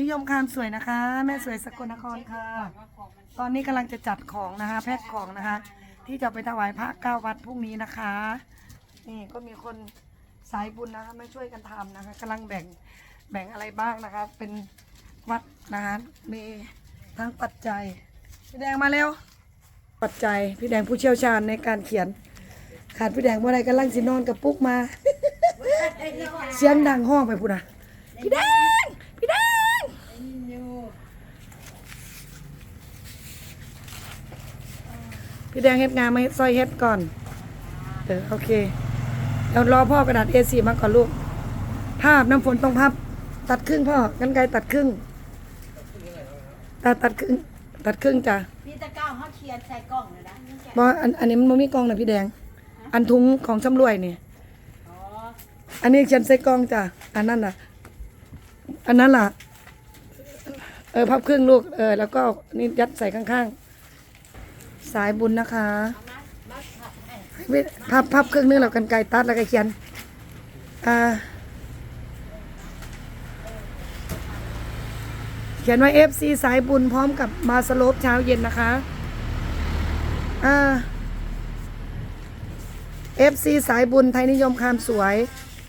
นิยมคามสวยนะคะ แม่สวยสกลนครค่ะ ตอนนี้กำลังจะจัดของนะคะ แพ็คของนะคะ ที่จะไปถวายพระเก้าวัดพรุ่งนี้นะคะ นี่ก็มีคนสายบุญนะคะมาช่วยกันทำนะคะกำลังแบ่งแบ่งอะไรบ้างนะคะ เป็นวัดนะคะมีทั้งปัจจัยพี่แดงมาเร็ว ปัจจัยพี่แดงผู้เชี่ยวชาญในการเขียนขาดพี่แดงเมื่อไรกำลังสินอนกับปุ๊กมา เสียงดังห้องไปพูดนะพี่แดง พี่แดง พี่แดงเฮ็ดงานมาซอยเฮ็ดก่อนเออโอเคเรารอพ่อกระดาษ A4 มาก่อนลูก ภาพน้ำฝนต้องพับ ตัดครึ่งพ่อกันไกลตัดครึ่งตัดตัดครึ่งตัดครึ่งจ้ะพี่ตะก้าวเขาเขียนใส่กล่องเลยนะบออันอันนี้มันบ่มีกล้องนะพี่แดง อันทุงของสำรวยนี่อ๋ออันนี้เขียนใส่กล้องจ้ะอันนั้นน่ะ อันนั้นล่ะ เออพับครึ่งลูกเออแล้วก็นี่ยัดใส่ข้างๆ สายบุญนะคะพับพับครึ่งนึงแล้วกันไกลตัดแล้วก็เขียนอ่าเขียนว่า FC สายบุญพร้อมกับมาสโลปเช้าเย็นนะคะอ่า FC สายบุญไทยนิยมคามสวย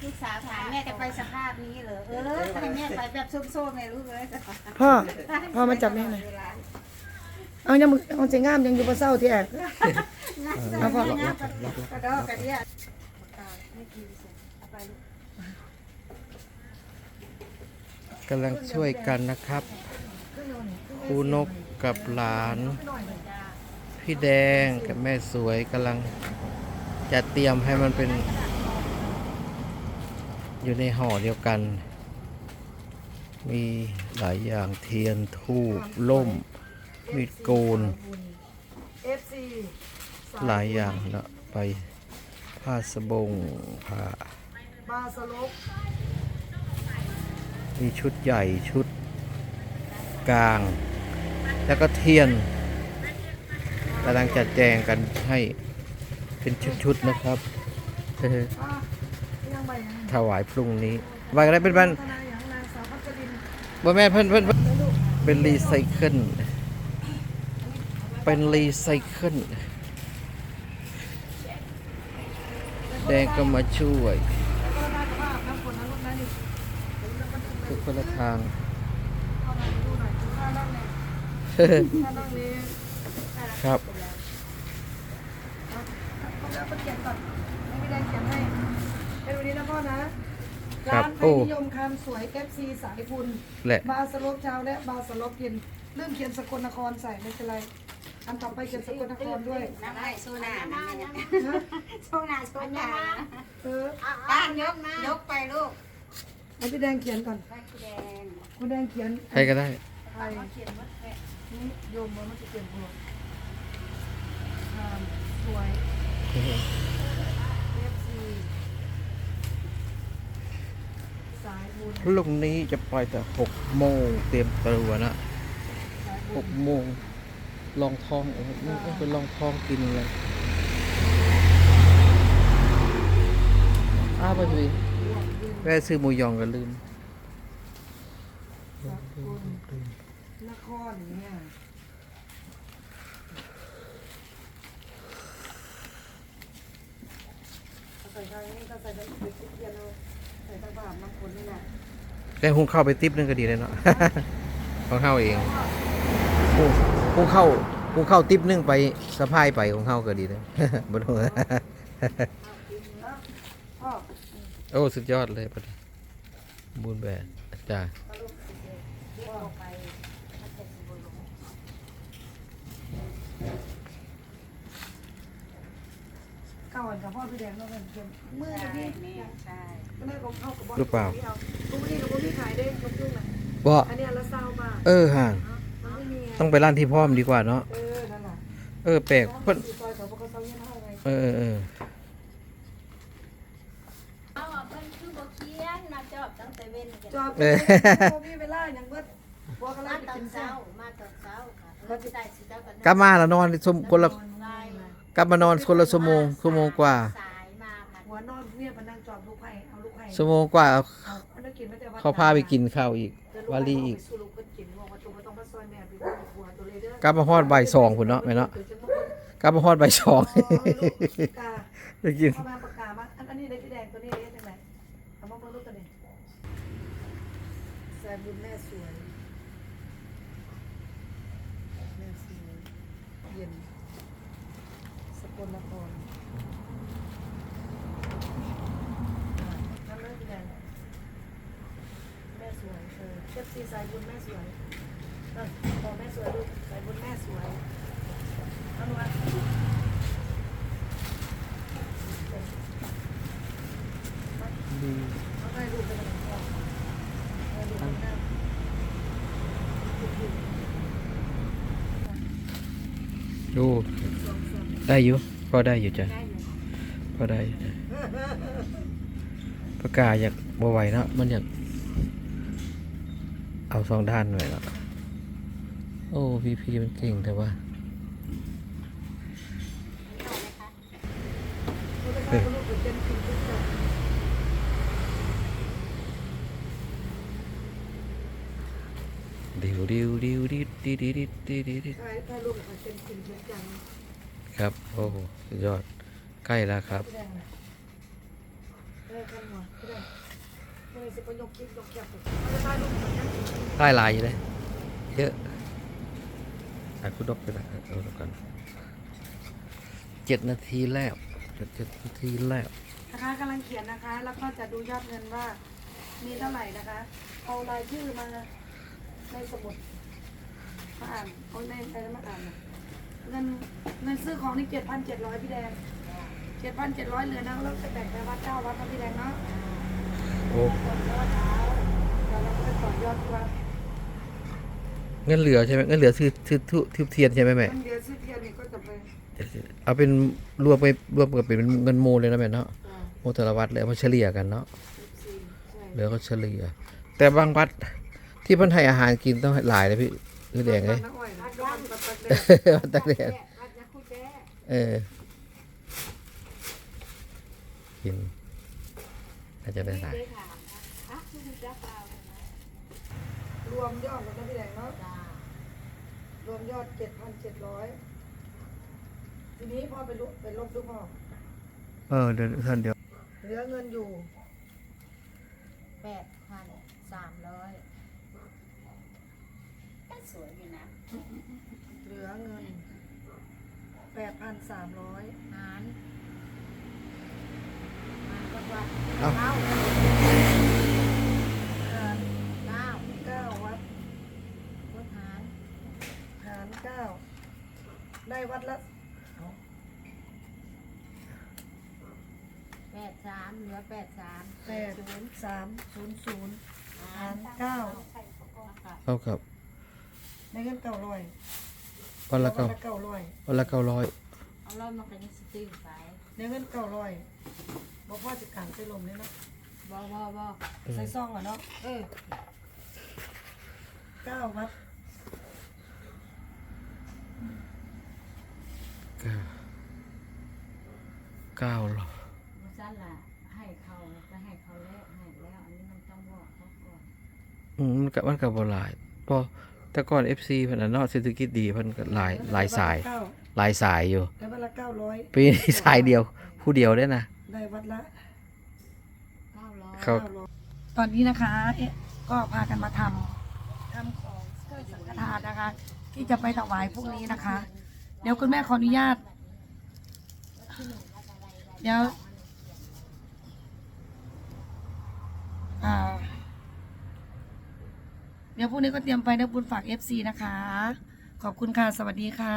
ลูกสาวถามแม่จะไปสภาพนี้เหรอ เออให้แม่ไปแบบส้มๆไงลูกเลยพ่อ พ่อมาจับแม่หน่อย เอายังมึงเอาใจงามยังอยู่บนเศร้าที่แอกเอาพอกระดอกกระเดียกำลังช่วยกันนะครับครูนกกับหลาน พี่แดงกับแม่สวยกำลังจะเตรียมให้มันเป็น อยู่ในห่อเดียวกัน มีหลายอย่างเทียนทูบล่ม มีดโกน FC หลายอย่างนะไป ผ้าสบงผ้าบาสโลปมีชุดใหญ่ชุดกลาง แล้วก็เทียนกำลังจัดแจงกันให้เป็นชุดๆนะครับ อะยังใบยังถวายพรุ่งนี้ว่าอะไรเป็นบ้านทนายอย่างนางสาวพัชรินบ่แม่นเพิ่นเพิ่นเพิ่นเป็นรีไซเคิล เป็นรีไซเคิลแดงก็มาช่วยแล้วก็ได้ภาพน้ำฝนน้ำลมนั่นนี่ทุกคนละทางเอามาดูหน่อยดูท่านั่งเนี่ยท่านั่งนี้ครับเอาแล้วก็เขียนก่อนให้พี่แดงเขียนให้เป็นวันนี้นะพ่อนะครัร้าบนไทโอ้ยนิยมคำสวย FC สายบุญแหละบาร์สโลปเช้าและบาร์สโลปเย็นเรื่องเขียนสกลนครใส่ไม่เป็นไร อันต่อไปเขียนสกลนครด้วยน้ำไหลโซนาโซนาโซนาเออป้านยกยกไปลูกให้พี่แดงเขียนก่อนไปแดงคุณแดงเขียนใครก็ได้ไทยเขียนว่าแค่นี่โยมว่ามันจะเปลี่ยนหัวงามสวยเอฟซีสายบุญลูกนี้จะไปแต่หกโมงเตรียมตัวนะสายหบุญกโมง ลองทองเออนี่ก็เป็นลองทองกินเลยอ้าวไปสิแม่ซื้อหมูยองก็ลืมสกุลนครเนี่ยเอาใส่ทางนี้ก็ใส่ทางนี้เขียนเอาใส่ทางบาปน้ำฝนนี่แหละแต่หุงเข้าวไปติ๊บนึงก็ดีเลยเนาะของเข้าเอง หุงหุงเข้าหุงเข้าติ๊บนึงไปสะพายไปของเข้าก็ดีเลยบนหัวพ่อโอ้ สุดยอดเลยปะบุญแบบจ้าเก้าวันกับพ่อพี่แดงแล้วกันเขียนมือใช่พี่แม่ใช่ไม่ได้ของเข้ากับหรือเปล่าตุ้นี่กับพี่ขายได้ลูกจุ้งน่ะบ่อันเนี้ยละเศร้าบาทเออห่างมันไม่มีไง ต้องไปร้านที่พร้อมดีกว่าเนาะ เออ นั่นแหละเออแปลกเพิ่นซอยเขาบอกเขาเศร้าเยี่ยมเท่าไงเออเออเออเอาอะเพิ่นคือบ่เขียนมาจอบตั้งแต่เว้นกันจอบพ่อพี่เวลาอย่างเบิดบัวกระไรมาไปตอกินนเช้าเช้ามาตอนเช้าค่ะก็สิได้สิเจ้ากันกลับมาแล้วนอนสมคนละไล่มากลับมานอนคนละชั่วโมงชั่วโมงกว่าสายมาค่ะหัวนอนเนี่ยมันนั่งจอบลูกไผ่เอาลูกไผ่ชั่วโมงกว่าเอาเอาอันนั้นกินไม่แต่ว่าเขาพาไปกินข้าวอีกเกินวาลีอีกไปสู่ลูกเพิ่น กลับมาฮอดใบสองพุ่นเนาะแม่เนาะดี๋ยวจะมาเบิ่งกลับมาฮอดใบสองอ๋อลูกกาได้กินเข้ามาปากกามาอันอันนี้ได้พี่แดงตัวนี้เอ๊ะจังไหนเอามาเบิ่งลูกตัวนี้แซมบุญแม่สวยแม่สวยเย็นสกลนครอ่านั่นเลยพี่แดงแม่สวยเออเชฟซีสายบุญแม่สวยเออพอแม่สวยลูก สายบุญแม่สวยเอาลูกอะเอาไปดูกันก่อนเอาดูกันหน้าดูได้อยู่ก็ได้อยู่จ้ะก็ได้อยู่จ้ะปากกาอยากบ่ไหวเนาะมันอยากเอาสองด้านหน่อยเนาะ โอ้พีพีมันเก่งแต่ว่าดิวดิวดิวดิดดิดดิดดิดดิดครับ โอ้สุดยอด ใกล้แล้วครับได้ลายอยู่เลย เยอะ อะคุณดกไปนะเอาดูกันเจ็ดนาทีแล้วเจ็ดเจ็ดนาทีแล้วนะคะกำลังเขียนนะคะ แล้วก็จะดูยอดเงินว่ามีเท่าไหร่นะคะ เอารายชื่อมาในสมุดมาอ่านเอาในอะไรมาอ่านนะเงินเงินซื้อของนี่เจ็ดพันเจ็ดร้อยพี่แดงเจ็ดพันเจ็ดร้อยเหลือนะแล้วจะแบ่งไปวัดเก้าวัดนะพี่แดงเนาะโอ้ก่อนยอดเช้าแล้วเราก็ไปต่อยอดที่วัด เงินเหลือใช่ไหมเงินเหลือซื้อซื้อทุทุบเทียนใช่ไหมแม่ มันเดือนซื้อเทียนนี่ก็จะไปเอาเป็นรวมไปรวมกับเป็นเงินโมเลยนะแม่เนาะอ่าโมแต่ละวัดเลยเอามาเฉลี่ยกันเนาะสิบสี่ใช่เหลือก็เฉลี่ย แต่บางวัดที่เพิ่นให้อาหารกินต้องหลายเลยพี่คือแดงเลย น้ำอ้อยนะก็มันตักแดดวัดตักแดดวัดนะคู่แจ้เออกินน่าจะได้หลายได้ถามนะอะคู่แจ้เปล่าเลยนะรวมยอดแล้วนะพี่แดงเนาะ จ้าร วมยอดเจ็ดพันเจ็ดร้อยทีนี้พ่อไปลุไปลบดูพ่อเออเดี๋ยวท่านเดียวเหลือเงินอยู่แปดพันสามร้อยก็สวยอยู่นะ เหลือเงินแปดพันสามร้อยหารหารจังหวัด เอ้า เก้า หาร เก้า เก้าวัด วัดหาร หารเก้า ได้วัดละแปดสามเหลือแปดสามแปดศูนย์สามศูนย์ศูนย์หารเก้าเท่ากับได้เงินเก้าร้อยวันละเก้าเก้าร้อยวันละเก้าร้อยเอาล่อมากันสตื้อไปได้เงินเก้าร้อยบอกพ่อจะขังใส่ลมเลยเนาะบอบอบอใส่ซองอะเนาะเออเก้าวัด เก้าเก้าร้อยมาสั้นละให้เขาก็ให้เขาแล้วให้แล้วอันนี้มันต้องบอกเขาก่อนอืมมันกับมันกับบ่หลายพอแต่ก่อน FC เพิ่นน่ะเนาะเศรษฐกิจดีเพิ่นก็หลายหลายสายเก้าหลายสายอยู่ได้วัดละเก้าร้อยปีนี้สายเดียว ผู้เดียวได้นะได้วัดละเก้าร้อยเขาตอนนี้นะคะเอ๊ะก็พากันมาทำทำของเครื่องสังฆทานนะคะ ที่จะไปถวายพรุ่งนี้นะคะ เดี๋ยวคุณแม่ขออนุญาต เดี๋ยวเดี๋ยวพรุ่งนี้ก็เตรียมไปนะบุญฝาก FC นะคะ ขอบคุณค่ะ สวัสดีค่ะ